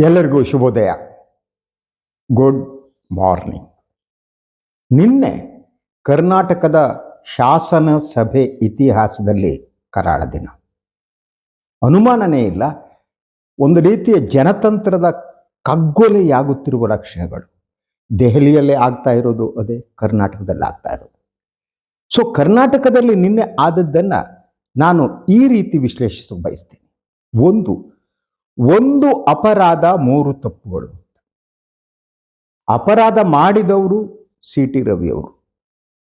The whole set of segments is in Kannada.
ಎಲ್ಲರಿಗೂ ಶುಭೋದಯ. ಗುಡ್ ಮಾರ್ನಿಂಗ್ ನಿನ್ನೆ ಕರ್ನಾಟಕದ ಶಾಸನ ಸಭೆ ಇತಿಹಾಸದಲ್ಲಿ ಕರಾಳ ದಿನ. ಅನುಮಾನನೇ ಇಲ್ಲ, ಒಂದು ರೀತಿಯ ಜನತಂತ್ರದ ಕಗ್ಗೊಲೆಯಾಗುತ್ತಿರುವ ಲಕ್ಷಣಗಳು. ದೆಹಲಿಯಲ್ಲೇ ಆಗ್ತಾ ಇರೋದು, ಅದೇ ಕರ್ನಾಟಕದಲ್ಲಿ ಆಗ್ತಾ ಇರೋದು. ಸೊ ಕರ್ನಾಟಕದಲ್ಲಿ ನಿನ್ನೆ ಆದದ್ದನ್ನ ನಾನು ಈ ರೀತಿ ವಿಶ್ಲೇಷಿಸಲು ಬಯಸ್ತೇನೆ. ಒಂದು ಒಂದು ಅಪರಾಧ, ಮೂರು ತಪ್ಪುಗಳು. ಅಪರಾಧ ಮಾಡಿದವರು ಸಿ ಟಿ ರವಿಯವರು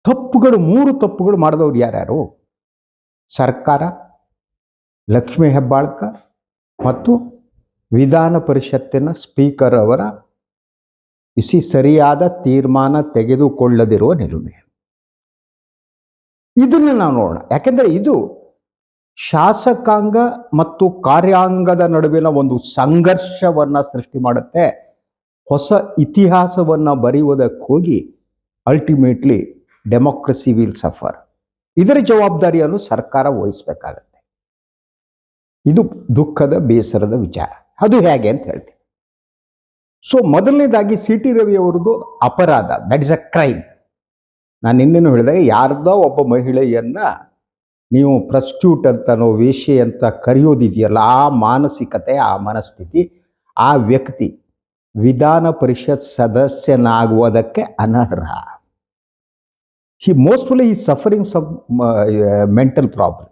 ತಪ್ಪುಗಳು, ಮೂರು ತಪ್ಪುಗಳು ಮಾಡಿದವರು ಯಾರ್ಯಾರು? ಸರ್ಕಾರ, ಲಕ್ಷ್ಮೀ ಹೆಬ್ಬಾಳ್ಕರ್ ಮತ್ತು ವಿಧಾನ ಪರಿಷತ್ತಿನ ಸ್ಪೀಕರ್ ಅವರ ಇಸಿ ಸರಿಯಾದ ತೀರ್ಮಾನ ತೆಗೆದುಕೊಳ್ಳದಿರುವ ನಿಲುಮೆ ಇದನ್ನು ನಾವು ನೋಡೋಣ. ಯಾಕೆಂದ್ರೆ ಇದು ಶಾಸಕಾಂಗ ಮತ್ತು ಕಾರ್ಯಾಂಗದ ನಡುವಿನ ಒಂದು ಸಂಘರ್ಷವನ್ನ ಸೃಷ್ಟಿ ಮಾಡುತ್ತೆ. ಹೊಸ ಇತಿಹಾಸವನ್ನ ಬರೆಯುವುದಕ್ಕೋಗಿ ಅಲ್ಟಿಮೇಟ್ಲಿ ಡೆಮೋಕ್ರಸಿ ವಿಲ್ ಸಫರ್ ಇದರ ಜವಾಬ್ದಾರಿಯನ್ನು ಸರ್ಕಾರ ವಹಿಸಬೇಕಾಗತ್ತೆ. ಇದು ದುಃಖದ, ಬೇಸರದ ವಿಚಾರ. ಅದು ಹೇಗೆ ಅಂತ ಹೇಳ್ತೀನಿ. ಸೊ ಮೊದಲನೇದಾಗಿ ಸಿ ಟಿ ರವಿ ಅವರದ್ದು ಅಪರಾಧ. ದಟ್ ಇಸ್ ಅ ಕ್ರೈಮ್ ನಾನು ಇನ್ನೇನು ಹೇಳಿದಾಗ ಯಾರ್ದೋ ಒಬ್ಬ ಮಹಿಳೆಯನ್ನ ನೀವು ಪ್ರಸ್ಟ್ಯೂಟ್ ಅಂತನೋ ವೇಷೆ ಅಂತ ಕರೆಯೋದಿದೆಯಲ್ಲ, ಆ ಮಾನಸಿಕತೆ, ಆ ಮನಸ್ಥಿತಿ, ಆ ವ್ಯಕ್ತಿ ವಿಧಾನ ಪರಿಷತ್ ಸದಸ್ಯನಾಗುವುದಕ್ಕೆ ಅನರ್ಹ. ಹಿ ಮೋಸ್ಟ್ಫುಲಿ ಈ ಸಫರಿಂಗ್ ಸಮ್ ಮೆಂಟಲ್ ಪ್ರಾಬ್ಲಮ್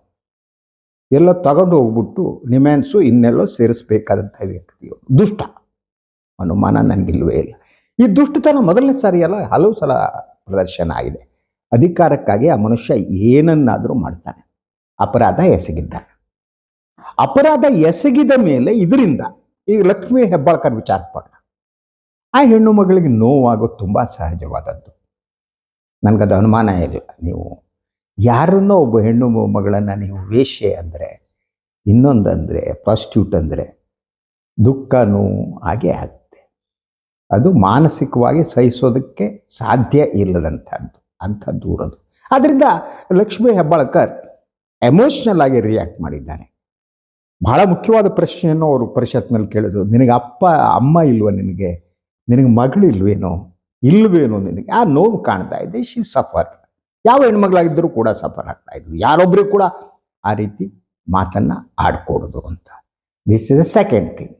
ಎಲ್ಲ ತಗೊಂಡು ಹೋಗ್ಬಿಟ್ಟು ನಿಮ್ಯಾನ್ಸು ಇನ್ನೆಲ್ಲೋ ಸೇರಿಸ್ಬೇಕಾದಂಥ ವ್ಯಕ್ತಿ ದುಷ್ಟ. ಅನುಮಾನ ನನಗಿಲ್ವೇ ಇಲ್ಲ. ಈ ದುಷ್ಟತನ ಮೊದಲನೇ ಸಾರಿ ಹಲವು ಸಲ ಪ್ರದರ್ಶನ ಆಗಿದೆ. ಅಧಿಕಾರಕ್ಕಾಗಿ ಆ ಮನುಷ್ಯ ಏನನ್ನಾದರೂ ಮಾಡ್ತಾನೆ. ಅಪರಾಧ ಎಸಗಿದ್ದ ಅಪರಾಧ ಎಸಗಿದ ಮೇಲೆ ಇದರಿಂದ ಈಗ ಲಕ್ಷ್ಮೀ ಹೆಬ್ಬಾಳ್ಕರ್ ವಿಚಾರ ಬರೋಣ ಆ ಹೆಣ್ಣು ಮಗಳಿಗೆ ನೋವಾಗೋದು ತುಂಬ ಸಹಜವಾದದ್ದು. ನನಗದು ಅನುಮಾನ ಇಲ್ಲ. ನೀವು ಯಾರನ್ನೋ ಒಬ್ಬ ಹೆಣ್ಣು ಮಗಳನ್ನು ನೀವು ವೇಶ್ಯೆ ಅಂದರೆ, ಇನ್ನೊಂದಂದರೆ ಪ್ರಾಸ್ಟ್ಯೂಟ್ ಅಂದರೆ ದುಃಖನೂ ಹಾಗೆ ಆಗುತ್ತೆ. ಅದು ಮಾನಸಿಕವಾಗಿ ಸಹಿಸೋದಕ್ಕೆ ಸಾಧ್ಯ ಇಲ್ಲದಂಥದ್ದು ಅಂಥ ದೂರದು ಆದ್ದರಿಂದ ಲಕ್ಷ್ಮೀ ಹೆಬ್ಬಾಳ್ಕರ್ ಎಮೋಷ್ನಲ್ ಆಗಿ ರಿಯಾಕ್ಟ್ ಮಾಡಿದ್ದಾನೆ. ಬಹಳ ಮುಖ್ಯವಾದ ಪ್ರಶ್ನೆಯನ್ನು ಅವರು ಪರಿಷತ್ನಲ್ಲಿ ಕೇಳಿದ್ರು. ನಿನಗೆ ಅಪ್ಪ, ಅಮ್ಮ ಇಲ್ವ ನಿನಗೆ? ನಿನಗೆ ಮಗಳಿಲ್ವೇನೋ ಇಲ್ವೇನೋ? ನಿನಗೆ? ಆ ನೋವು ಕಾಣ್ತಾ ಇದೆ. ಶಿ ಸಫರ್ ಯಾವ ಹೆಣ್ಮಗಳಾಗಿದ್ದರೂ ಕೂಡ ಸಫರ್ ಆಗ್ತಾ ಇದ್ರು ಯಾರೊಬ್ಬರಿಗೂ ಕೂಡ ಆ ರೀತಿ ಮಾತನ್ನ ಆಡ್ಕೊಡೋದು ಅಂತ. This is a second thing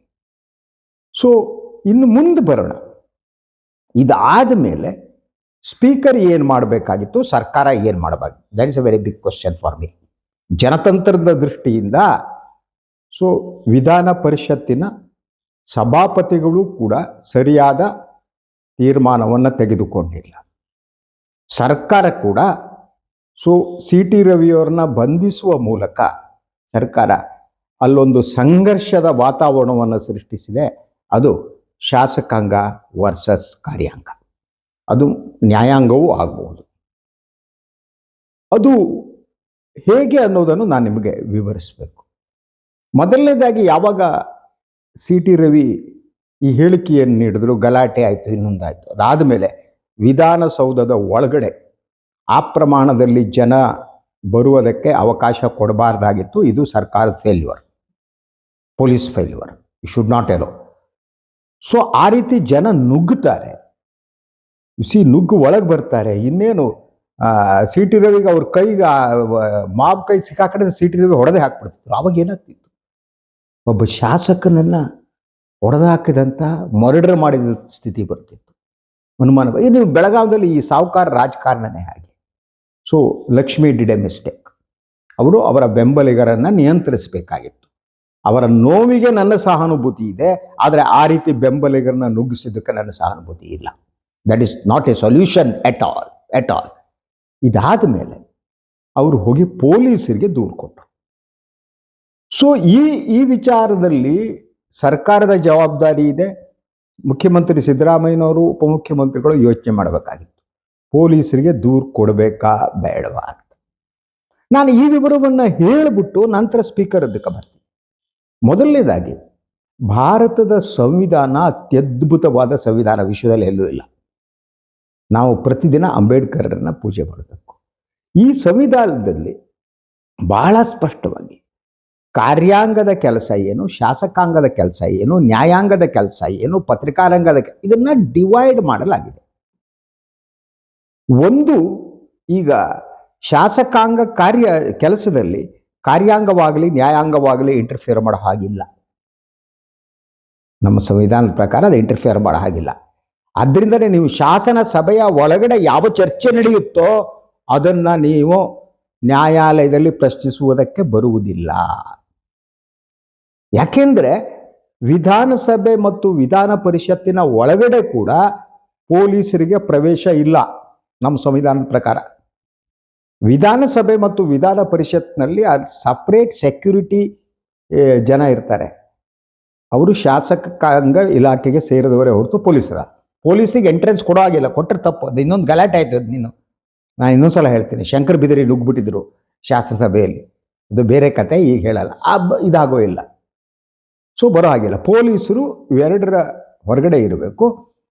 so ಇನ್ನು ಮುಂದೆ ಬರೋಣ. ಇದಾದ ಮೇಲೆ ಸ್ಪೀಕರ್ ಏನು ಮಾಡಬೇಕಾಗಿತ್ತು? ಸರ್ಕಾರ ಏನು ಮಾಡಬೇಕು that is a very big question for me ಜನತಂತ್ರದ ದೃಷ್ಟಿಯಿಂದ ಸೊ ವಿಧಾನ ಪರಿಷತ್ತಿನ ಸಭಾಪತಿಗಳು ಕೂಡ ಸರಿಯಾದ ತೀರ್ಮಾನವನ್ನು ತೆಗೆದುಕೊಂಡಿಲ್ಲ. ಸರ್ಕಾರ ಕೂಡ ಸೊ ಸಿ ಟಿ ರವಿಯವ್ರನ್ನ ಬಂಧಿಸುವ ಮೂಲಕ ಸರ್ಕಾರ ಅಲ್ಲೊಂದು ಸಂಘರ್ಷದ ವಾತಾವರಣವನ್ನು ಸೃಷ್ಟಿಸಿದೆ. ಅದು ಶಾಸಕಾಂಗ ವರ್ಸಸ್ ಕಾರ್ಯಾಂಗ. ಅದು ನ್ಯಾಯಾಂಗವೂ ಆಗಬಹುದು ಅದು ಹೇಗೆ ಅನ್ನೋದನ್ನು ನಾನು ನಿಮಗೆ ವಿವರಿಸಬೇಕು. ಮೊದಲನೇದಾಗಿ ಯಾವಾಗ ಸಿ ಟಿ ರವಿ ಈ ಹೇಳಿಕೆಯನ್ನು ನೀಡಿದ್ರು, ಗಲಾಟೆ ಆಯಿತು, ಇನ್ನೊಂದಾಯಿತು ಅದಾದ ಮೇಲೆ ವಿಧಾನಸೌಧದ ಒಳಗಡೆ ಆ ಪ್ರಮಾಣದಲ್ಲಿ ಜನ ಬರುವುದಕ್ಕೆ ಅವಕಾಶ ಕೊಡಬಾರ್ದಾಗಿತ್ತು, ಇದು ಸರ್ಕಾರದ failure police failure you should not allow so ಆ ರೀತಿ ಜನ ನುಗ್ಗುತ್ತಾರೆ. ಸಿ ನುಗ್ಗು ಒಳಗೆ ಬರ್ತಾರೆ, ಇನ್ನೇನು ಸಿ ಟಿ ರವಿಗೆ ಅವ್ರ ಕೈಗೆ ಮಾಬ್ ಕೈ ಸಿಕ್ಕಾಕಡೆ ಸಿ ಟಿ ರವಿ ಹೊಡೆದೇ ಹಾಕ್ಬಿಡ್ತಿದ್ರು. ಅವಾಗ ಏನಾಗ್ತಿತ್ತು? ಒಬ್ಬ ಶಾಸಕನನ್ನ ಹೊಡೆದು ಹಾಕಿದಂಥ ಮರ್ಡರ್ ಮಾಡಿದ ಸ್ಥಿತಿ ಬರ್ತಿತ್ತು. ಅನುಮಾನ ನೀವು ಬೆಳಗಾವದಲ್ಲಿ ಈ ಸಾಹುಕಾರ ರಾಜಕಾರಣನೇ ಹಾಗೆ. So Lakshmi did a mistake. ಅವರು ಅವರ ಬೆಂಬಲಿಗರನ್ನ ನಿಯಂತ್ರಿಸಬೇಕಾಗಿತ್ತು. ಅವರ ನೋವಿಗೆ ನನ್ನ ಸಹಾನುಭೂತಿ ಇದೆ, ಆದರೆ ಆ ರೀತಿ ಬೆಂಬಲಿಗರನ್ನ ನುಗ್ಗಿಸಿದ್ದಕ್ಕೆ ನನ್ನ ಸಹಾನುಭೂತಿ ಇಲ್ಲ. That is not a solution at all at all ಇದಾದ ಮೇಲೆ ಅವರು ಹೋಗಿ ಪೊಲೀಸರಿಗೆ ದೂರು ಕೊಟ್ಟರು. ಸೊ ಈ ಈ ವಿಚಾರದಲ್ಲಿ ಸರ್ಕಾರದ ಜವಾಬ್ದಾರಿ ಇದೆ. ಮುಖ್ಯಮಂತ್ರಿ ಸಿದ್ದರಾಮಯ್ಯನವರು, ಉಪಮುಖ್ಯಮಂತ್ರಿಗಳು ಯೋಚನೆ ಮಾಡಬೇಕಾಗಿತ್ತು. ಪೊಲೀಸರಿಗೆ ದೂರು ಕೊಡಬೇಕಾ ಬೇಡವಾ ಅಂತ. ನಾನು ಈ ವಿವರವನ್ನು ಹೇಳಿಬಿಟ್ಟು ನಂತರ ಸ್ಪೀಕರ್ ಅದಕ್ಕೆ ಬರ್ತೀನಿ. ಮೊದಲನೇದಾಗಿ, ಭಾರತದ ಸಂವಿಧಾನ ಅತ್ಯದ್ಭುತವಾದ ಸಂವಿಧಾನ ವಿಶ್ವದಲ್ಲಿ ಎಲ್ಲೂ ಇಲ್ಲ. ನಾವು ಪ್ರತಿದಿನ ಅಂಬೇಡ್ಕರ್ರನ್ನ ಪೂಜೆ ಮಾಡಬೇಕು ಈ ಸಂವಿಧಾನದಲ್ಲಿ ಬಹಳ ಸ್ಪಷ್ಟವಾಗಿ ಕಾರ್ಯಾಂಗದ ಕೆಲಸ ಏನು, ಶಾಸಕಾಂಗದ ಕೆಲಸ ಏನು, ನ್ಯಾಯಾಂಗದ ಕೆಲಸ ಏನು, ಪತ್ರಿಕಾರಂಗದ ಇದನ್ನ ಡಿವೈಡ್ ಮಾಡಲಾಗಿದೆ. ಒಂದು ಈಗ ಶಾಸಕಾಂಗ ಕಾರ್ಯ ಕೆಲಸದಲ್ಲಿ ಕಾರ್ಯಾಂಗವಾಗಲಿ, ನ್ಯಾಯಾಂಗವಾಗಲಿ ಇಂಟರ್ಫಿಯರ್ ಮಾಡೋ ಹಾಗಿಲ್ಲ. ನಮ್ಮ ಸಂವಿಧಾನದ ಪ್ರಕಾರ ಅದು ಇಂಟರ್ಫಿಯರ್ ಮಾಡೋ ಹಾಗಿಲ್ಲ. ಅದರಿಂದನೇ ನೀವು ಶಾಸನ ಸಭೆಯ ಒಳಗಡೆ ಯಾವ ಚರ್ಚೆ ನಡೆಯುತ್ತೋ ಅದನ್ನ ನೀವು ನ್ಯಾಯಾಲಯದಲ್ಲಿ ಪ್ರಶ್ನಿಸುವುದಕ್ಕೆ ಬರುವುದಿಲ್ಲ. ಯಾಕೆಂದ್ರೆ ವಿಧಾನಸಭೆ ಮತ್ತು ವಿಧಾನ ಪರಿಷತ್ತಿನ ಒಳಗಡೆ ಕೂಡ ಪೊಲೀಸರಿಗೆ ಪ್ರವೇಶ ಇಲ್ಲ ನಮ್ಮ ಸಂವಿಧಾನದ ಪ್ರಕಾರ. ವಿಧಾನಸಭೆ ಮತ್ತು ವಿಧಾನ ಪರಿಷತ್ನಲ್ಲಿ ಅಲ್ಲಿ ಸಪ್ರೇಟ್ ಸೆಕ್ಯೂರಿಟಿ ಜನ ಇರ್ತಾರೆ. ಅವರು ಶಾಸಕಾಂಗ ಇಲಾಖೆಗೆ ಸೇರಿದವರೇ ಹೊರತು ಪೊಲೀಸರ. ಪೊಲೀಸಿಗೆ ಎಂಟ್ರೆನ್ಸ್ ಕೊಡೋ ಆಗಿಲ್ಲ ಕೊಟ್ಟರೆ ತಪ್ಪು. ಅದು ಇನ್ನೊಂದು ಗಲಾಟೆ ಆಯ್ತು ಅದು ನೀನು. ನಾನು ಇನ್ನೊಂದ್ಸಲ ಹೇಳ್ತೀನಿ, ಶಂಕರ್ ಬಿದರಿ ನುಗ್ಬಿಟ್ಟಿದ್ರು ಶಾಸನಸಭೆಯಲ್ಲಿ. ಅದು ಬೇರೆ ಕತೆ, ಈಗ ಹೇಳಲ್ಲ. ಆ ಇದಾಗೋ ಇಲ್ಲ. ಸೊ ಬರೋ ಹಾಗಿಲ್ಲ ಪೊಲೀಸರು ಇವೆರಡರ ಹೊರಗಡೆ ಇರಬೇಕು.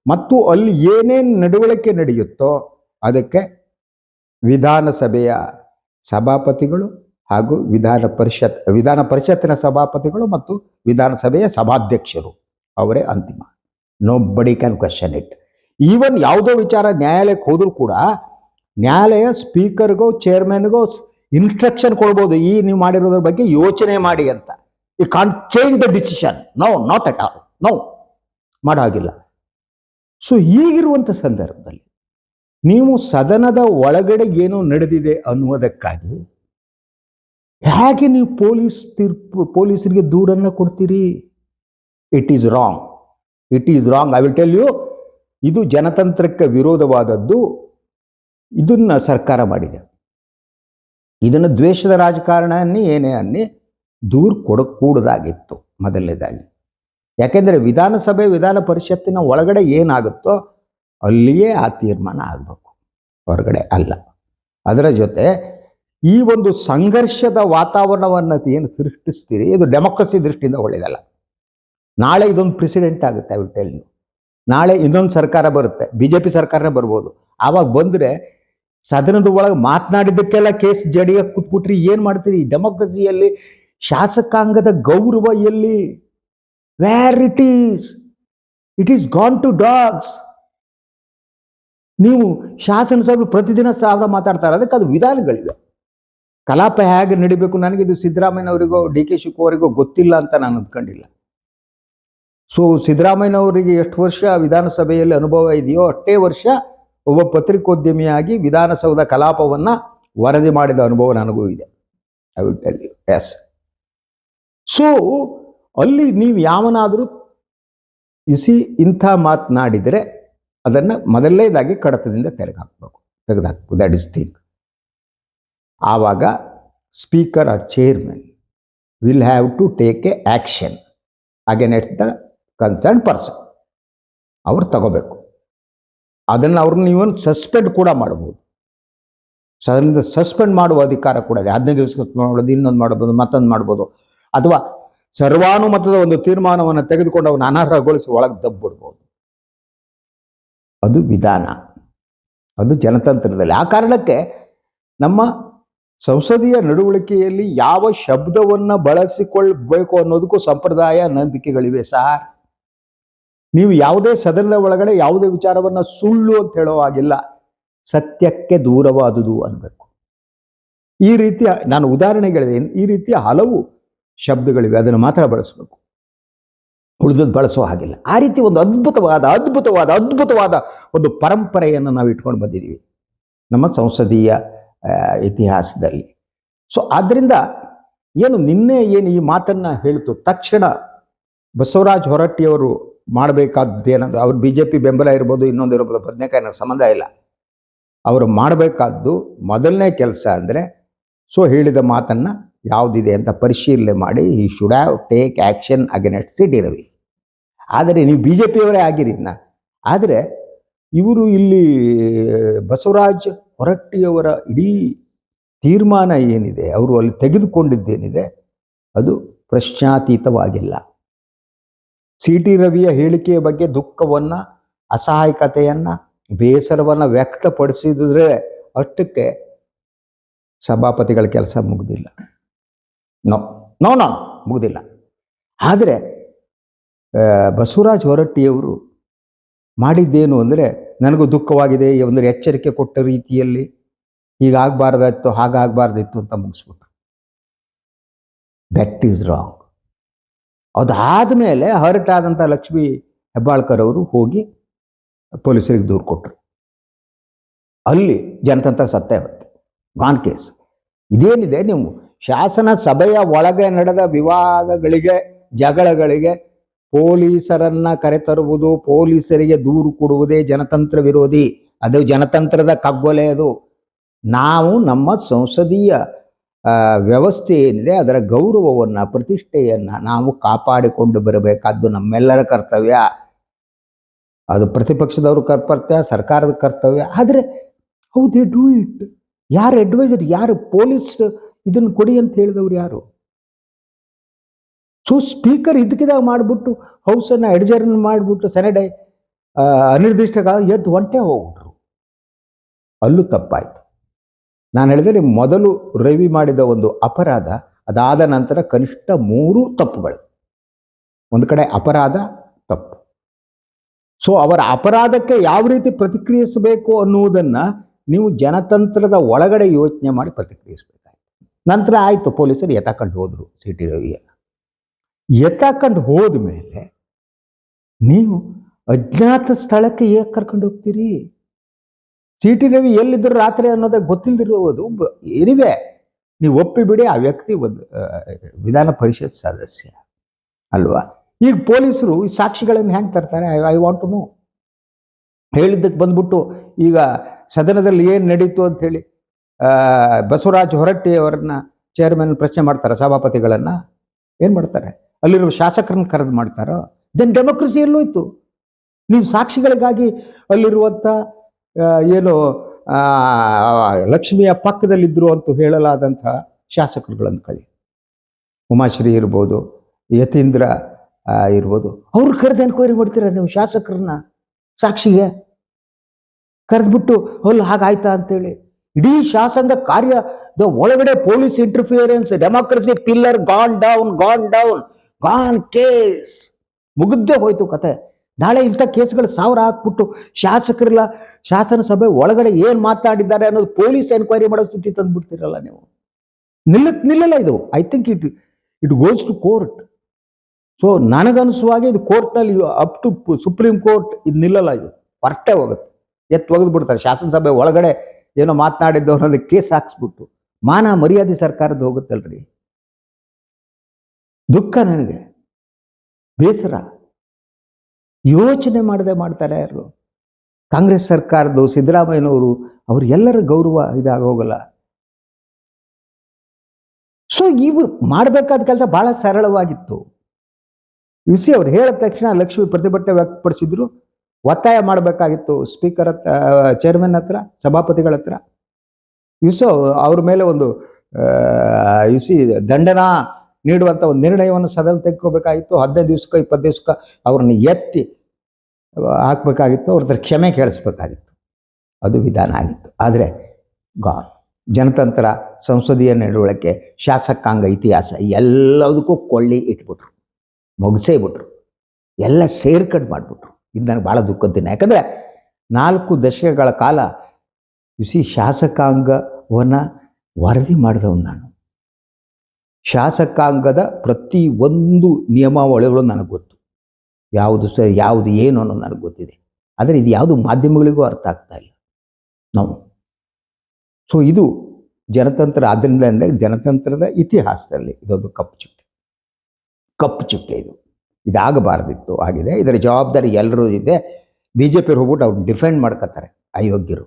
ಮತ್ತು ಅಲ್ಲಿ ಏನೇನು ನಡವಳಿಕೆ ನಡೆಯುತ್ತೋ ಅದಕ್ಕೆ ವಿಧಾನಸಭೆಯ ಸಭಾಪತಿಗಳು ಹಾಗೂ ವಿಧಾನ ಪರಿಷತ್, ವಿಧಾನ ಪರಿಷತ್ತಿನ ಸಭಾಪತಿಗಳು ಮತ್ತು ವಿಧಾನಸಭೆಯ ಸಭಾಧ್ಯಕ್ಷರು ಅವರೇ ಅಂತಿಮ. ನೋ ಬಡಿ ಕ್ಯಾನ್ ಕ್ವೆಶನ್ ಇಟ್ ಈವನ್ ಯಾವುದೋ ವಿಚಾರ ನ್ಯಾಯಾಲಯಕ್ಕೆ ಹೋದರೂ ಕೂಡ ನ್ಯಾಯಾಲಯ ಸ್ಪೀಕರ್ಗೋ ಚೇರ್ಮನ್ಗೋ ಇನ್ಸ್ಟ್ರಕ್ಷನ್ ಕೊಡ್ಬೋದು. ಈ ನೀವು ಮಾಡಿರೋದ್ರ ಬಗ್ಗೆ ಯೋಚನೆ ಮಾಡಿ ಅಂತ. You can change the decision no not at all no ಮಾಡೋ ಹಾಗಿಲ್ಲ ಸೊ ಈಗಿರುವಂಥ ಸಂದರ್ಭದಲ್ಲಿ ನೀವು ಸದನದ ಒಳಗಡೆ ಏನೋ ನಡೆದಿದೆ ಅನ್ನುವುದಕ್ಕಾಗಿ ಹೇಗೆ ನೀವು ಪೊಲೀಸ್ ತೀರ್ಪು, ಪೊಲೀಸರಿಗೆ ದೂರನ್ನು ಕೊಡ್ತೀರಿ? It is wrong it is wrong I will tell you ಇದು ಜನತಂತ್ರಕ್ಕೆ ವಿರೋಧವಾದದ್ದು, ಇದನ್ನ ಸರ್ಕಾರ ಮಾಡಿದೆ. ಇದನ್ನು ದ್ವೇಷದ ರಾಜಕಾರಣ ಅನ್ನಿ, ಏನೇ ಅನ್ನಿ, ದೂರ್ ಕೊಡಕೂಡದಾಗಿತ್ತು ಮೊದಲನೇದಾಗಿ. ಯಾಕೆಂದರೆ ವಿಧಾನಸಭೆ, ವಿಧಾನ ಪರಿಷತ್ತಿನ ಒಳಗಡೆ ಏನಾಗುತ್ತೋ, ಅಲ್ಲಿಯೇ ಆ ತೀರ್ಮಾನ ಆಗಬೇಕು. ಹೊರಗಡೆ ಅಲ್ಲ. ಅದರ ಜೊತೆ, ಈ ಒಂದು ಸಂಘರ್ಷದ ವಾತಾವರಣವನ್ನು ಏನು ಸೃಷ್ಟಿಸ್ತೀರಿ? ಇದು ಡೆಮೋಕ್ರಸಿ ದೃಷ್ಟಿಯಿಂದ ಒಳ್ಳೆಯದಲ್ಲ ನಾಳೆ ಇದೊಂದು ಪ್ರೆಸಿಡೆಂಟ್ ಆಗುತ್ತೆ ಐ ವಿಲ್ ಟೆಲ್ ಯು ನಾಳೆ ಇನ್ನೊಂದು ಸರ್ಕಾರ ಬರುತ್ತೆ ಬಿ ಜೆ ಪಿ ಸರ್ಕಾರನೇ ಬರ್ಬೋದು. ಆವಾಗ ಬಂದರೆ ಸದನದ ಒಳಗೆ ಮಾತನಾಡಿದ್ದಕ್ಕೆಲ್ಲ ಕೇಸ್ ಜಡಿಯ ಕೂತ್ಬಿಟ್ರಿ ಏನು ಮಾಡ್ತೀರಿ? ಡೆಮೋಕ್ರಸಿಯಲ್ಲಿ ಶಾಸಕಾಂಗದ ಗೌರವ ಎಲ್ಲಿ? Where it is it is gone to dogs ನೀವು ಶಾಸನ ಸಭೆ ಪ್ರತಿದಿನ ಸಾವಿರ ಮಾತಾಡ್ತಾರೆ, ಅದಕ್ಕೆ ಅದು ವಿಧಾನಗಳಿವೆ. ಕಲಾಪ ಹೇಗೆ ನಡಿಬೇಕು? ನನಗೆ ಇದು ಸಿದ್ದರಾಮಯ್ಯನವರಿಗೋ, ಡಿ ಕೆ ಶಿವಕುಮಾರಿಗೋ ಗೊತ್ತಿಲ್ಲ ಅಂತ ನಾನು ಅಂದ್ಕೊಂಡಿಲ್ಲ. ಸೊ ಸಿದ್ದರಾಮಯ್ಯನವರಿಗೆ ಎಷ್ಟು ವರ್ಷ, ವಿಧಾನಸಭೆಯಲ್ಲಿ ಅನುಭವ ಇದೆಯೋ ಅಷ್ಟೇ ವರ್ಷ ಒಬ್ಬ ಪತ್ರಿಕೋದ್ಯಮಿಯಾಗಿ ವಿಧಾನಸೌಧ ಕಲಾಪವನ್ನು ವರದಿ ಮಾಡಿದ ಅನುಭವ ನನಗೂ ಇದೆ. I will tell you yes so ಅಲ್ಲಿ ನೀವು ಯಾವನಾದರೂ ಇಸಿ ಇಂಥ ಮಾತನಾಡಿದರೆ ಅದನ್ನು ಮೊದಲನೇದಾಗಿ ಕಡತದಿಂದ ತೆಗೆದುಹಾಕಬೇಕು ತೆಗೆದುಹಾಕಬೇಕು ದಟ್ ಇಸ್ ಥಿಂಗ್ ಆವಾಗ speaker or chairman will have to take a action against the concern person. ಅವ್ರು ತಗೋಬೇಕು. ಅದನ್ನು ಅವ್ರನ್ನ ನೀವೊಂದು ಸಸ್ಪೆಂಡ್ ಕೂಡ ಮಾಡ್ಬೋದು. ಅದರಿಂದ ಸಸ್ಪೆಂಡ್ ಮಾಡುವ ಅಧಿಕಾರ ಕೂಡ ಇದೆ. ಹದಿನೈದು ದಿವಸ ಮಾಡ್ಬೋದು, ಇನ್ನೊಂದು ಮಾಡ್ಬೋದು, ಮತ್ತೊಂದು ಮಾಡ್ಬೋದು. ಅಥವಾ ಸರ್ವಾನುಮತದ ಒಂದು ತೀರ್ಮಾನವನ್ನು ತೆಗೆದುಕೊಂಡು ಅವನ್ನ ಅನರ್ಹಗೊಳಿಸಿ ಒಳಗೆ ದಬ್ಬಿಡ್ಬೋದು. ಅದು ವಿಧಾನ. ಅದು ಜನತಂತ್ರದಲ್ಲಿ. ಆ ಕಾರಣಕ್ಕೆ ನಮ್ಮ ಸಂಸದೀಯ ನಡವಳಿಕೆಯಲ್ಲಿ ಯಾವ ಶಬ್ದವನ್ನು ಬಳಸಿಕೊಳ್ಬೇಕು ಅನ್ನೋದಕ್ಕೂ ಸಂಪ್ರದಾಯ ನಂಬಿಕೆಗಳಿವೆ ಸಾರ್. ನೀವು ಯಾವುದೇ ಸದನದ ಒಳಗಡೆ ಯಾವುದೇ ವಿಚಾರವನ್ನ ಸುಳ್ಳು ಅಂತ ಹೇಳೋ ಹಾಗಿಲ್ಲ. ಸತ್ಯಕ್ಕೆ ದೂರವಾದುದು ಅನ್ಬೇಕು. ಈ ರೀತಿಯ ನಾನು ಉದಾಹರಣೆಗಳಿದೆ ಈ ರೀತಿಯ ಹಲವು ಶಬ್ದಗಳಿವೆ, ಅದನ್ನು ಮಾತ್ರ ಬಳಸಬೇಕು. ಉಳಿದದ್ದು ಬಳಸೋ ಹಾಗಿಲ್ಲ. ಆ ರೀತಿ ಒಂದು ಅದ್ಭುತವಾದ ಅದ್ಭುತವಾದ ಅದ್ಭುತವಾದ ಒಂದು ಪರಂಪರೆಯನ್ನು ನಾವು ಇಟ್ಕೊಂಡು ಬಂದಿದ್ದೀವಿ. ನಮ್ಮ ಸಂಸದೀಯ ಇತಿಹಾಸದಲ್ಲಿ. ಸೊ ಆದ್ರಿಂದ ಏನು ನಿನ್ನೆ ಏನು ಈ ಮಾತನ್ನ ಹೇಳ್ತು, ತಕ್ಷಣ ಬಸವರಾಜ್ ಹೊರಟ್ಟಿಯವರು ಮಾಡಬೇಕಾದ್ದೇನಂದ್ರೆ ಅವ್ರು ಬಿ ಜೆ ಪಿ ಬೆಂಬಲ ಇರ್ಬೋದು, ಇನ್ನೊಂದು ಇರ್ಬೋದು, ಬದನೇಕಾಯಿ ಸಂಬಂಧ ಇಲ್ಲ. ಅವರು ಮಾಡಬೇಕಾದ್ದು ಮೊದಲನೇ ಕೆಲಸ ಅಂದರೆ, ಸೊ ಹೇಳಿದ ಮಾತನ್ನು ಯಾವುದಿದೆ ಅಂತ ಪರಿಶೀಲನೆ ಮಾಡಿ he should have take action against C T Ravi ನೀವು ಬಿ ಜೆ ಪಿಯವರೇ ಆಗಿರಿ ಆದರೆ ಇವರು ಇಲ್ಲಿ, ಬಸವರಾಜ್ ಹೊರಟ್ಟಿಯವರ ಇಡೀ ತೀರ್ಮಾನ ಏನಿದೆ, ಅವರು ಅಲ್ಲಿ ತೆಗೆದುಕೊಂಡಿದ್ದೇನಿದೆ, ಅದು ಪ್ರಶ್ನಾತೀತವಾಗಿಲ್ಲ. ಸಿ ಟಿ ರವಿಯ ಹೇಳಿಕೆಯ ಬಗ್ಗೆ ದುಃಖವನ್ನ, ಅಸಹಾಯಕತೆಯನ್ನ, ಬೇಸರವನ್ನ ವ್ಯಕ್ತಪಡಿಸಿದ್ರೆ ಅಷ್ಟಕ್ಕೆ ಸಭಾಪತಿಗಳ ಕೆಲಸ ಮುಗ್ದಿಲ್ಲ. ನೋ ನೋ ನೋ, ಮುಗುದಿಲ್ಲ. ಆದರೆ ಬಸವರಾಜ್ ಹೊರಟ್ಟಿಯವರು ಮಾಡಿದ್ದೇನು ಅಂದರೆ ನನಗೂ ದುಃಖವಾಗಿದೆ ಒಂದು ಎಚ್ಚರಿಕೆ ಕೊಟ್ಟ ರೀತಿಯಲ್ಲಿ ಹೀಗಾಗಬಾರ್ದಾಯ್ತು, ಹಾಗಾಗಬಾರ್ದಿತ್ತು ಅಂತ ಮುಗಿಸ್ಬಿಟ್ರು. ದಟ್ ಈಸ್ ರಾಂಗ್ ಅದಾದಮೇಲೆ ಹರ್ಟ್ ಆದಂಥ ಲಕ್ಷ್ಮಿ ಹೆಬ್ಬಾಳ್ಕರ್ ಅವರು ಹೋಗಿ ಪೊಲೀಸರಿಗೆ ದೂರು ಕೊಟ್ಟರು ಅಲ್ಲಿ ಜನತಂತ್ರ ಸತ್ತೆ ಹೊತ್ತೆ. ಗಾನ್ ಕೇಸ್ ಇದೇನಿದೆ ನೀವು ಶಾಸನ ಸಭೆಯ ಒಳಗೆ ನಡೆದ ವಿವಾದಗಳಿಗೆ, ಜಗಳಗಳಿಗೆ ಪೊಲೀಸರನ್ನ ಕರೆತರುವುದು, ಪೊಲೀಸರಿಗೆ ದೂರು ಕೊಡುವುದೇ ಜನತಂತ್ರ ವಿರೋಧಿ. ಅದು ಜನತಂತ್ರದ ಕಗ್ಗೊಲೆ ಅದು. ನಾವು ನಮ್ಮ ಸಂಸದೀಯ ವ್ಯವಸ್ಥೆ ಏನಿದೆ, ಅದರ ಗೌರವವನ್ನು, ಪ್ರತಿಷ್ಠೆಯನ್ನು ನಾವು ಕಾಪಾಡಿಕೊಂಡು ಬರಬೇಕಾದ್ದು ನಮ್ಮೆಲ್ಲರ ಕರ್ತವ್ಯ. ಅದು ಪ್ರತಿಪಕ್ಷದವ್ರ ಕರ್ತವ್ಯ, ಸರ್ಕಾರದ ಕರ್ತವ್ಯ. ಆದರೆ ಹೌ ದೇ ಡೂ ಇಟ್ ಯಾರು ಅಡ್ವೈಸರ್ ಯಾರು ಪೊಲೀಸ್ ಇದನ್ನು ಕೊಡಿ ಅಂತ ಹೇಳಿದವ್ರು ಯಾರು? ಸೊ ಸ್ಪೀಕರ್ ಇದಕ್ಕಿದಾಗ ಮಾಡಿಬಿಟ್ಟು ಹೌಸನ್ನು ಅಡ್ಜರ್ನ್ ಮಾಡಿಬಿಟ್ಟು ಸೆನೆಡೆ ಅನಿರ್ದಿಷ್ಟ ಕಾಲ ಎದ್ದು ಒಂಟೆ ಹೋಗ್ಬಿಟ್ರು. ಅಲ್ಲೂ ತಪ್ಪಾಯಿತು. ನಾನು ಹೇಳಿದರೆ ಮೊದಲು ರವಿ ಮಾಡಿದ ಒಂದು ಅಪರಾಧ, ಅದಾದ ನಂತರ ಕನಿಷ್ಠ ಮೂರು ತಪ್ಪುಗಳು. ಒಂದು ಕಡೆ ಅಪರಾಧ, ತಪ್ಪು. ಸೊ ಅವರ ಅಪರಾಧಕ್ಕೆ ಯಾವ ರೀತಿ ಪ್ರತಿಕ್ರಿಯಿಸಬೇಕು ಅನ್ನುವುದನ್ನು ನೀವು ಜನತಂತ್ರದ ಒಳಗಡೆ ಯೋಚನೆ ಮಾಡಿ ಪ್ರತಿಕ್ರಿಯಿಸಬೇಕಾಯ್ತು. ನಂತರ ಆಯಿತು, ಪೊಲೀಸರು ಎತ್ತಾಕೊಂಡು ಹೋದರು ಸಿ ಟಿ ರವಿಯನ್ನು ಎತ್ತಾಕೊಂಡು ಹೋದ ಮೇಲೆ ನೀವು ಅಜ್ಞಾತ ಸ್ಥಳಕ್ಕೆ ಏಕೆ ಕರ್ಕೊಂಡು ಹೋಗ್ತೀರಿ? ಸಿ ಟಿ ರವಿ ಎಲ್ಲಿದ್ದರು ರಾತ್ರಿ ಅನ್ನೋದೇ ಗೊತ್ತಿಲ್ಲದಿರುವುದು ಏನಿವೆ ನೀವು ಒಪ್ಪಿಬಿಡಿ ಆ ವ್ಯಕ್ತಿ ಒಂದು ವಿಧಾನ ಪರಿಷತ್ ಸದಸ್ಯ. ಅಲ್ವಾ? ಈಗ ಪೊಲೀಸರು ಈ ಸಾಕ್ಷಿಗಳನ್ನು ಹೆಂಗೆ ತರ್ತಾರೆ? I I want to know. ಹೇಳಿದ್ದಕ್ಕೆ ಬಂದ್ಬಿಟ್ಟು ಈಗ ಸದನದಲ್ಲಿ ಏನು ನಡೀತು ಹೇಳಿ ಬಸವರಾಜ್ ಹೊರಟ್ಟಿ ಅವರನ್ನ ಚೇರ್ಮನ್ ಪ್ರಶ್ನೆ ಮಾಡ್ತಾರೆ ಸಭಾಪತಿಗಳನ್ನ? ಏನು ಮಾಡ್ತಾರೆ? ಅಲ್ಲಿರುವ ಶಾಸಕರನ್ನ ಕರೆದು ಮಾಡ್ತಾರೋ? ದೆನ್ ಡೆಮೋಕ್ರಸಿ ಇತ್ತು ನೀವು ಸಾಕ್ಷಿಗಳಿಗಾಗಿ ಅಲ್ಲಿರುವಂಥ ಏನು ಲಕ್ಷ್ಮಿಯ ಪಕ್ಕದಲ್ಲಿದ್ದರು ಅಂತ ಹೇಳಲಾದಂಥ ಶಾಸಕರುಗಳನ್ನು ಕಳಿ. ಉಮಾಶ್ರೀ ಇರ್ಬೋದು, ಯತೀಂದ್ರ ಇರ್ಬೋದು. ಅವ್ರು ಕರೆದು ಎನ್ಕ್ವೈರಿ ಮಾಡ್ತೀರಾ ನೀವು ಶಾಸಕರನ್ನ? ಸಾಕ್ಷಿಗೆ? ಕರೆದ್ಬಿಟ್ಟು ಹೊಲ್ ಹಾಗಾಯ್ತಾ? ಅಂತೇಳಿ. ಇಡೀ ಶಾಸನದ ಕಾರ್ಯದ ಒಳಗಡೆ police interference democracy pillar gone down gone down gone case ಮುಗಿದ್ದೇ ಹೋಯ್ತು ಕತೆ. ನಾಳೆ ಇಂಥ ಕೇಸ್ಗಳು ಸಾವಿರ ಹಾಕ್ಬಿಟ್ಟು ಶಾಸಕರೆಲ್ಲ ಶಾಸನ ಸಭೆ ಒಳಗಡೆ ಏನು ಮಾತಾಡಿದ್ದಾರೆ ಅನ್ನೋದು ಪೊಲೀಸ್ ಎನ್ಕ್ವೈರಿ ಮಾಡೋ ಸ್ಥಿತಿ ತಂದ್ಬಿಡ್ತೀರಲ್ಲ ನೀವು. ನಿಲ್ಲಕ್ ನಿಲ್ಲಲ್ಲ ಇದು. I think it it goes to court so ನನಗನ್ಸುವಾಗೆ ಇದು ಕೋರ್ಟ್ನಲ್ಲಿ ಅಪ್ ಟು ಸುಪ್ರೀಂ ಕೋರ್ಟ್ ಇದು ನಿಲ್ಲಲ್ಲ ಇದು. ಹೊರಟೆ ಹೋಗುತ್ತೆ. ಎತ್ತು ಒಗೆದು ಬಿಡ್ತಾರೆ. ಶಾಸನಸಭೆ ಒಳಗಡೆ ಏನೋ ಮಾತನಾಡಿದ್ದು ಅನ್ನೋದು ಕೇಸ್ ಹಾಕ್ಸ್ಬಿಟ್ಟು. ಮಾನ ಮರ್ಯಾದೆ ಸರ್ಕಾರದ ಹೋಗುತ್ತಲ್ರಿ. ದುಃಖ ನನಗೆ. ಬೇಸರ. ಯೋಚನೆ ಮಾಡದೆ ಮಾಡ್ತಾರೆ ಯಾರು? ಕಾಂಗ್ರೆಸ್ ಸರ್ಕಾರದ್ದು ಸಿದ್ದರಾಮಯ್ಯನವರು, ಅವ್ರ ಎಲ್ಲರ ಗೌರವ ಇದಾಗೋಗಲ್ಲ ಸೊ ಇವರು ಮಾಡಬೇಕಾದ ಕೆಲಸ ಬಹಳ ಸರಳವಾಗಿತ್ತು. ಸಿ ಅವ್ರು ಹೇಳಿದ ತಕ್ಷಣ ಲಕ್ಷ್ಮಿ ಪ್ರತಿಭಟನೆ ವ್ಯಕ್ತಪಡಿಸಿದ್ರು. ಒತ್ತಾಯ ಮಾಡಬೇಕಾಗಿತ್ತು. ಸ್ಪೀಕರ್ ಹತ್ರ ಚೇರ್ಮನ್ ಹತ್ರ, ಸಭಾಪತಿಗಳ ಹತ್ರ. ಯುಸ ಅವ್ರ ಮೇಲೆ ಒಂದು ಯುಸಿ ದಂಡನ ನೀಡುವಂಥ ಒಂದು ನಿರ್ಣಯವನ್ನು ಸದನ ತೆಗೆದುಕೋಬೇಕಾಗಿತ್ತು ಹದಿನೈದು ದಿವ್ಸಕ್ಕೆ, ಇಪ್ಪತ್ತು ದಿವ್ಸಕ್ಕೆ ಅವ್ರನ್ನ ಎತ್ತಿ ಹಾಕ್ಬೇಕಾಗಿತ್ತು. ಅವ್ರ ಹತ್ರ ಕ್ಷಮೆ ಕೇಳಿಸ್ಬೇಕಾಗಿತ್ತು. ಅದು ವಿಧಾನ ಆಗಿತ್ತು. ಆದರೆ ಗಾನ್ ಜನತಂತ್ರ, ಸಂಸದೀಯ ನಡವಳಿಕೆ, ಶಾಸಕಾಂಗ ಇತಿಹಾಸ ಎಲ್ಲದಕ್ಕೂ ಕೊಳ್ಳಿ ಇಟ್ಬಿಟ್ರು. ಮುಗಿಸೇ ಬಿಟ್ರು. ಎಲ್ಲ ಸೇರ್ಕಂಡು ಮಾಡಿಬಿಟ್ರು. ಇದು ನನಗೆ ಭಾಳ ದುಃಖದ ದಿನ. ಯಾಕಂದರೆ ನಾಲ್ಕು ದಶಕಗಳ ಕಾಲ ಸಿ ಶಾಸಕಾಂಗವನ್ನು ವರದಿ ಮಾಡಿದವನು ನಾನು. ಶಾಸಕಾಂಗದ ಪ್ರತಿ ಒಂದು ನಿಯಮಾವಳಿಗಳು ನನಗೆ ಗೊತ್ತು. ಯಾವುದು ಸ, ಯಾವುದು ಏನು ಅನ್ನೋದು ನನಗೆ ಗೊತ್ತಿದೆ. ಆದರೆ ಇದು ಯಾವುದು ಮಾಧ್ಯಮಗಳಿಗೂ ಅರ್ಥ ಆಗ್ತಾ ಇಲ್ಲ. ನಾವು. ಸೊ ಇದು ಜನತಂತ್ರ ಆದ್ದರಿಂದ ಅಂದರೆ ಜನತಂತ್ರದ ಇತಿಹಾಸದಲ್ಲಿ ಇದೊಂದು ಕಪ್ಪು ಚುಕ್ಕೆ ಕಪ್ಪು ಚುಕ್ಕೆ ಇದು. ಇದಾಗಬಾರ್ದಿತ್ತು, ಆಗಿದೆ. ಇದರ ಜವಾಬ್ದಾರಿ ಎಲ್ಲರೂ ಇದೆ. ಬಿ ಜೆ ಪಿ ಹೋಗ್ಬಿಟ್ಟು ಅವ್ರು ಡಿಫೆಂಡ್ ಮಾಡ್ಕೋತಾರೆ ಅಯೋಗ್ಯರು.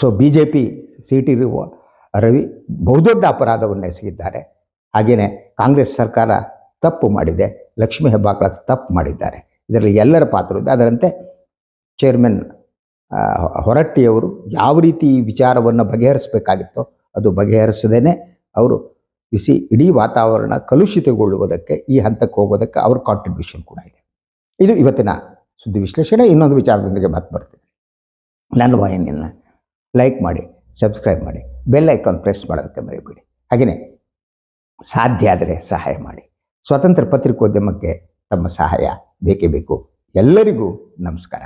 ಸೊ ಬಿ ಜೆ ಪಿ ಸೀಟಿರುವ ರವಿ ಬಹುದೊಡ್ಡ ಅಪರಾಧವನ್ನು ಎಸಗಿದ್ದಾರೆ. ಹಾಗೆಯೇ ಕಾಂಗ್ರೆಸ್ ಸರ್ಕಾರ ತಪ್ಪು ಮಾಡಿದೆ. ಲಕ್ಷ್ಮೀ ಹೆಬ್ಬಾಕಳ ತಪ್ಪು ಮಾಡಿದ್ದಾರೆ. ಇದರಲ್ಲಿ ಎಲ್ಲರ ಪಾತ್ರ ಇದೆ. ಅದರಂತೆ ಚೇರ್ಮನ್ ಹೊರಟ್ಟಿಯವರು ಯಾವ ರೀತಿ ಈ ವಿಚಾರವನ್ನು ಬಗೆಹರಿಸಬೇಕಾಗಿತ್ತೋ ಅದು ಬಗೆಹರಿಸದೇ ಅವರು ಬಿಸಿ ಇಡೀ ವಾತಾವರಣ ಕಲುಷಿತಗೊಳ್ಳುವುದಕ್ಕೆ, ಈ ಹಂತಕ್ಕೆ ಹೋಗೋದಕ್ಕೆ ಅವ್ರ ಕಾಂಟ್ರಿಬ್ಯೂಷನ್ ಕೂಡ ಇದೆ. ಇದು ಇವತ್ತಿನ ಸುದ್ದಿ ವಿಶ್ಲೇಷಣೆ. ಇನ್ನೊಂದು ವಿಚಾರದೊಂದಿಗೆ ಮತ್ತೆ ಬರ್ತೀನಿ. ನನ್ನ ವಾಹಿನಿಯನ್ನು ಲೈಕ್ ಮಾಡಿ ಸಬ್ಸ್ಕ್ರೈಬ್ ಮಾಡಿ. ಬೆಲ್ ಐಕಾನ್ ಪ್ರೆಸ್ ಮಾಡೋದಕ್ಕೆ ಮರಿಬೇಡಿ. ಹಾಗೆಯೇ ಸಾಧ್ಯ ಆದರೆ ಸಹಾಯ ಮಾಡಿ. ಸ್ವತಂತ್ರ ಪತ್ರಿಕೋದ್ಯಮಕ್ಕೆ ತಮ್ಮ ಸಹಾಯ ಬೇಕೇ ಬೇಕು. ಎಲ್ಲರಿಗೂ ನಮಸ್ಕಾರ.